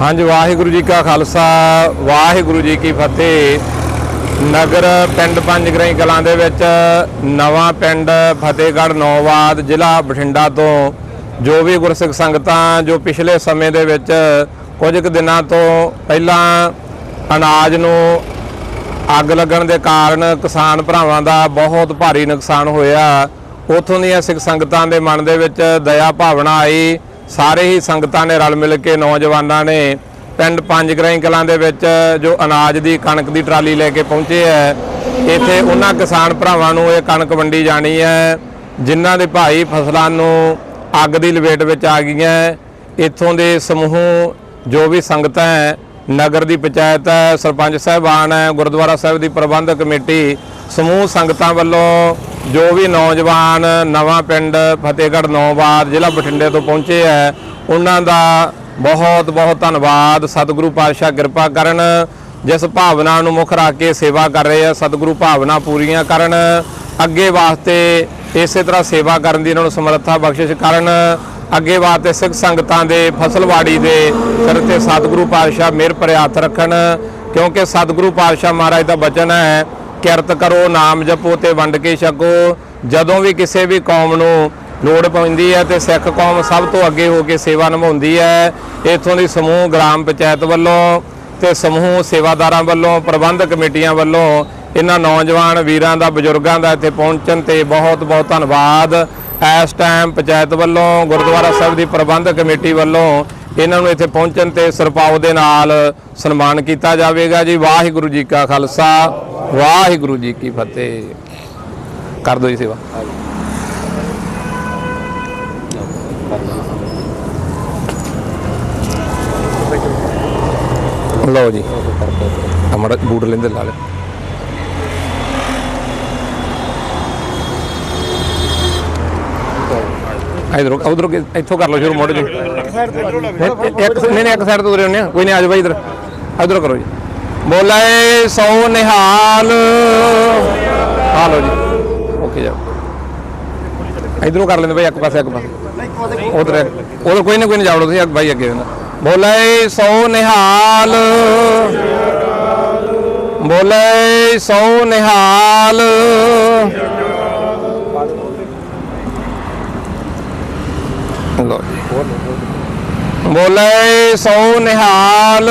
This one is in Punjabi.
ਹਾਂਜੀ, ਵਾਹਿਗੁਰੂ ਜੀ ਕਾ ਖਾਲਸਾ, ਵਾਹਿਗੁਰੂ ਜੀ ਕੀ ਫਤਿਹ। ਨਗਰ ਪਿੰਡ ਪੰਜਗਰਾਈ ਕਲਾਂ ਦੇ ਵਿੱਚ ਨਵਾਂ ਪਿੰਡ ਫਤਿਹਗੜ੍ਹ ਨੌਵਾਦ ਜ਼ਿਲ੍ਹਾ ਬਠਿੰਡਾ ਤੋਂ ਜੋ ਵੀ ਗੁਰਸਿੱਖ ਸੰਗਤਾਂ ਜੋ ਪਿਛਲੇ ਸਮੇਂ ਦੇ ਵਿੱਚ ਕੁਝ ਕੁ ਦਿਨਾਂ ਤੋਂ ਪਹਿਲਾਂ ਅਨਾਜ ਨੂੰ ਅੱਗ ਲੱਗਣ ਦੇ ਕਾਰਨ ਕਿਸਾਨ ਭਰਾਵਾਂ ਦਾ ਬਹੁਤ ਭਾਰੀ ਨੁਕਸਾਨ ਹੋਇਆ, ਉਥੋਂ ਦੀਆਂ ਸਿੱਖ ਸੰਗਤਾਂ ਦੇ ਮਨ ਦੇ ਵਿੱਚ ਦਇਆ ਭਾਵਨਾ ਆਈ। ਸਾਰੇ ਹੀ ਸੰਗਤਾਂ ਨੇ ਰਲ ਮਿਲ ਕੇ ਨੌਜਵਾਨਾਂ ਨੇ ਪਿੰਡ ਪੰਜ ਪੰਜਗਰਾਈ ਕਲਾਂ ਦੇ ਵਿੱਚ ਜੋ ਅਨਾਜ ਦੀ ਕਣਕ ਦੀ ਟਰਾਲੀ ਲੈ ਕੇ ਪਹੁੰਚੇ ਹੈ, ਇੱਥੇ ਉਹਨਾਂ ਕਿਸਾਨ ਭਰਾਵਾਂ ਨੂੰ ਇਹ ਕਣਕ ਵੰਡੀ ਜਾਣੀ ਹੈ, ਜਿਨ੍ਹਾਂ ਦੇ ਭਾਈ ਫਸਲਾਂ ਨੂੰ ਅੱਗ ਦੀ ਲਪੇਟ ਵਿੱਚ ਆ ਗਈਆਂ ਇੱਥੋਂ ਦੇ ਸਮੂਹ ਜੋ ਵੀ ਸੰਗਤਾਂ ਹੈ, ਨਗਰ ਦੀ ਪੰਚਾਇਤ ਹੈ, ਸਰਪੰਚ ਸਾਹਿਬਾਨ ਹੈ, ਗੁਰਦੁਆਰਾ ਸਾਹਿਬ ਦੀ ਪ੍ਰਬੰਧਕ ਕਮੇਟੀ ਸਮੂਹ ਸੰਗਤਾਂ ਵੱਲੋਂ ਜੋ ਵੀ ਨੌਜਵਾਨ ਨਵਾਂ ਪਿੰਡ ਫਤਿਹਗੜ੍ਹ ਨੌਬਾਦ ਜ਼ਿਲ੍ਹਾ ਬਠਿੰਡੇ ਤੋਂ ਪਹੁੰਚੇ ਹੈ, ਉਹਨਾਂ ਦਾ ਬਹੁਤ ਬਹੁਤ ਧੰਨਵਾਦ। ਸਤਿਗੁਰੂ ਪਾਤਸ਼ਾਹ ਕਿਰਪਾ ਕਰਨ, ਜਿਸ ਭਾਵਨਾ ਨੂੰ ਮੁੱਖ ਰੱਖ ਕੇ ਸੇਵਾ ਕਰ ਰਹੇ ਆ, ਸਤਿਗੁਰੂ ਭਾਵਨਾ ਪੂਰੀਆਂ ਕਰਨ, ਅੱਗੇ ਵਾਸਤੇ ਇਸੇ ਤਰ੍ਹਾਂ ਸੇਵਾ ਕਰਨ ਦੀ ਇਹਨਾਂ ਨੂੰ ਸਮਰੱਥਾ ਬਖਸ਼ਿਸ਼ ਕਰਨ, ਅੱਗੇ ਵਾਸਤੇ ਸਿੱਖ ਸੰਗਤਾਂ ਦੇ ਫਸਲਵਾੜੀ ਦੇ ਸਿਰ ਤੇ ਸਤਿਗੁਰੂ ਪਾਤਸ਼ਾਹ ਮਿਹਰ ਭਰੇ ਹੱਥ ਰੱਖਣ, ਕਿਉਂਕਿ ਸਤਿਗੁਰੂ ਪਾਤਸ਼ਾਹ ਮਹਾਰਾਜ ਦਾ ਬਚਨ ਹੈ ਕਿਰਤ ਕਰੋ, ਨਾਮ ਜਪੋ ਤੇ ਵੰਡ ਕੇ ਛਕੋ। ਜਦੋਂ ਵੀ ਕਿਸੇ ਵੀ ਕੌਮ ਨੂੰ ਲੋੜ ਪੈਂਦੀ ਹੈ ਤੇ ਸਿੱਖ ਕੌਮ ਸਭ ਤੋਂ ਅੱਗੇ ਹੋ ਕੇ ਸੇਵਾ ਨਿਭਾਉਂਦੀ ਹੈ, ਇਥੋਂ ਦੀ ਸਮੂਹ ਗ੍ਰਾਮ ਪੰਚਾਇਤ ਵੱਲੋਂ ਤੇ ਸਮੂਹ ਸੇਵਾਦਾਰਾਂ ਵੱਲੋਂ, ਪ੍ਰਬੰਧਕ ਕਮੇਟੀਆਂ ਵੱਲੋਂ ਇਹਨਾਂ ਨੌਜਵਾਨ ਵੀਰਾਂ ਦਾ, ਬਜ਼ੁਰਗਾਂ ਦਾ ਇੱਥੇ ਪਹੁੰਚਣ ਤੇ ਬਹੁਤ ਬਹੁਤ ਧੰਨਵਾਦ। ਇਸ ਟਾਈਮ ਪੰਚਾਇਤ ਵੱਲੋਂ, ਗੁਰਦੁਆਰਾ ਸਾਹਿਬ ਦੀ ਪ੍ਰਬੰਧਕ ਕਮੇਟੀ ਵੱਲੋਂ ਇਹਨਾਂ ਨੂੰ ਇੱਥੇ ਪਹੁੰਚਣ ਤੇ ਸਰਪਾਉ ਦੇ ਨਾਲ ਸਨਮਾਨ ਕੀਤਾ ਜਾਵੇਗਾ ਜੀ। ਵਾਹਿਗੁਰੂ ਜੀ ਕਾ ਖਾਲਸਾ। ਵਾਹਿਗੁਰੂ ਜੀ ਕੀ ਫਤਿਹ। ਕਰ ਦਿਓ ਜੀ ਸੇਵਾ। ਲਓ ਜੀ। ਹਮਾਰਾ ਬੂਟ ਲੈਂਦੇ ਲਾ ਲੈ ਇਧਰੋਂ ਉਧਰੋਂ ਇੱਥੋਂ ਕਰ ਲਓ ਸ਼ੁਰੂ ਮੋੜ ਜੀ ਇੱਕ ਨਹੀਂ ਨਹੀਂ ਇੱਕ ਸਾਈਡ ਤੋਂ ਉਰੇ ਹੁੰਨੇ ਕੋਈ ਨਹੀਂ ਆਜੋ ਬਾਈ ਇਧਰ। ਇਧਰੋਂ ਕਰੋ ਜੀ। ਬੋਲੇ ਸੋ ਨਿਹਾਲ। ਆ ਲਓ ਜੀ। ਓਕੇ ਜਾਓ ਇਧਰੋਂ ਕਰ ਲੈਂਦੇ ਬਾਈ, ਇੱਕ ਪਾਸੇ ਇੱਕ ਪਾਸੇ। ਉਧਰ। ਉਧਰ ਕੋਈ ਨਾ ਕੋਈ ਨਹੀਂ ਜਾਵੜੋ ਤੁਸੀਂ, ਅੱਗੇ ਬਾਈ ਅੱਗੇ ਰਹਿਣਾ ਬੋਲੇ ਸੋ ਨਿਹਾਲ। ਬੋਲੇ ਸੋ ਨਿਹਾਲ। ਲਓ ਜੀ। ਬੋਲੇ ਸੋ ਨਿਹਾਲ।